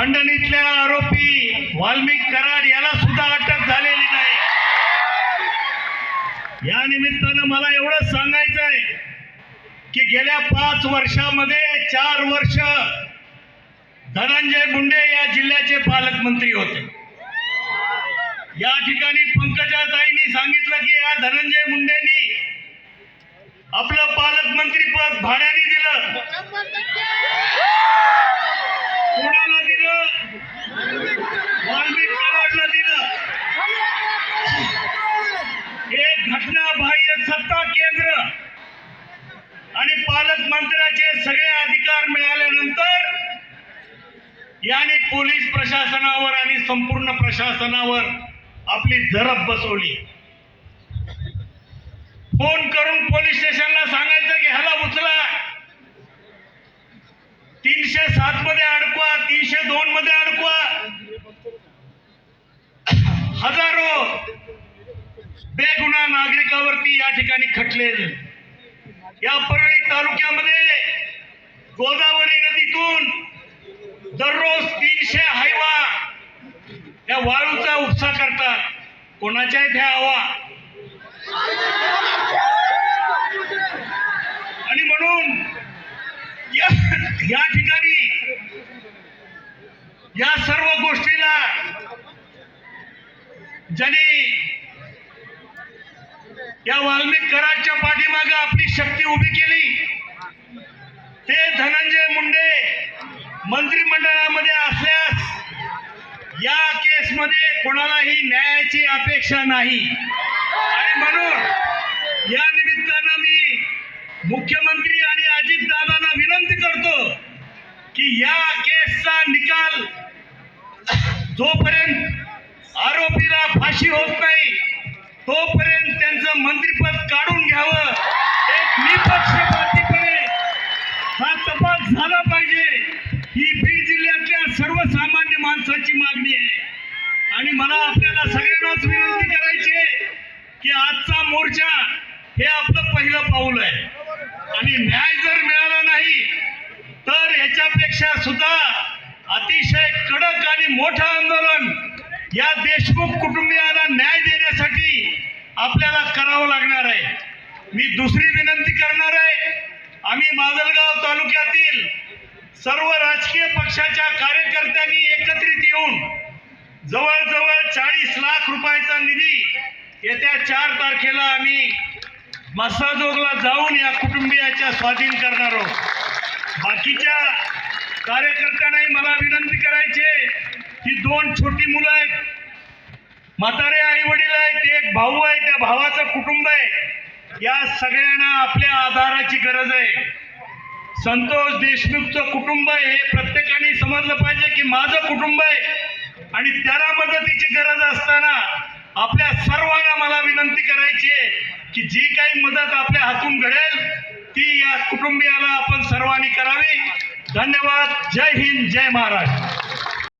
खंडणीतल्या आरोपी वाल्मिक कराड याला सुद्धा अटक झालेली नाही. या निमित्तानं मला एवढंच सांगायचं आहे की गेल्या पाच वर्षामध्ये चार वर्ष धनंजय मुंडे या जिल्ह्याचे पालकमंत्री होते. या ठिकाणी पंकजाताईंनी सांगितलं की या धनंजय मुंडेंनी आपलं पालकमंत्री पद भाड्याने मंत्र्याचे सगळे अधिकार मिळाल्यानंतर याने पोलीस प्रशासनावर आणि संपूर्ण प्रशासनावर आपली जरब बसवली. फोन करून पोलीस स्टेशनला सांगायचं की ह्याला उचला. तीनशे सात मध्ये अडकवा तीनशे दोन मध्ये अडकवा. हजारो बेगुन्हा नागरिकावरती या ठिकाणी खटले या परळी तालुक्यामध्ये गोदावरी नदीतून दररोज तीनशे हायवा या वाळूचा उपसा करतात. कोणाच्या इथे हवा आणि म्हणून या या ठिकाणी या सर्व गोष्टीला ज्यांनी या वाल्मिक कराच्या पाठीमागे आपली शक्ती उभी केली. ते धनंजय मुंडे मंत्रिमंडळामध्ये असल्यास या केसमध्ये कोणालाही न्यायाची अपेक्षा नाही. आणि म्हणून या निमित्तानं मी मुख्यमंत्री आणि अजित दादांना विनंती करतो की या केसचा निकाल जोपर्यंत आरोपीला फाशी होत नाही तोपर्यंत तपास झाला पाहिजे. ही बीड जिल्ह्यातल्या सर्वसामान्य माणसाची मागणी आहे. आणि मला आपल्याला सगळ्यांनाच विनंती करायची आहे की आजचा मोर्चा हे आपलं पहिलं पाऊल आहे. आणि न्याय जर मिळाला नाही तर ह्याच्यापेक्षा सुद्धा अतिशय कडक आणि मोठं आंदोलन या देशमुख कुटुंबियांना न्याय देण्यासाठी आपल्याला करावं लागणार आहे. मी दुसरी विनंती करणार आहे आम्ही माजलगाव तालुक्यातील सर्व राजकीय पक्षाच्या कार्यकर्त्यांनी एकत्रित येऊन जवळजवळ चाळीस लाख रुपयाचा निधी येत्या चार तारखेला आम्ही मसाजोगला जाऊन या कुटुंबियाच्या स्वाधीन करणार आहोत. बाकीच्या कार्यकर्त्यांनाही मला विनंती करायची आहे की दोन छोटी मुलं आहेत म्हातारे आई वडील आहेत एक भाऊ आहे त्या भावाचं कुटुंब आहे. या सगळ्यांना आपल्या आधाराची गरज आहे. संतोष देशमुखचं कुटुंब आहे हे प्रत्येकाने समजलं पाहिजे की माझं कुटुंब आहे. आणि त्याला मदतीची गरज असताना आपल्या सर्वांना मला विनंती करायची आहे की जी काही मदत आपल्या हातून घडेल ती या कुटुंबियाला आपण सर्वांनी करावी. धन्यवाद. जय हिंद जय महाराष्ट्र.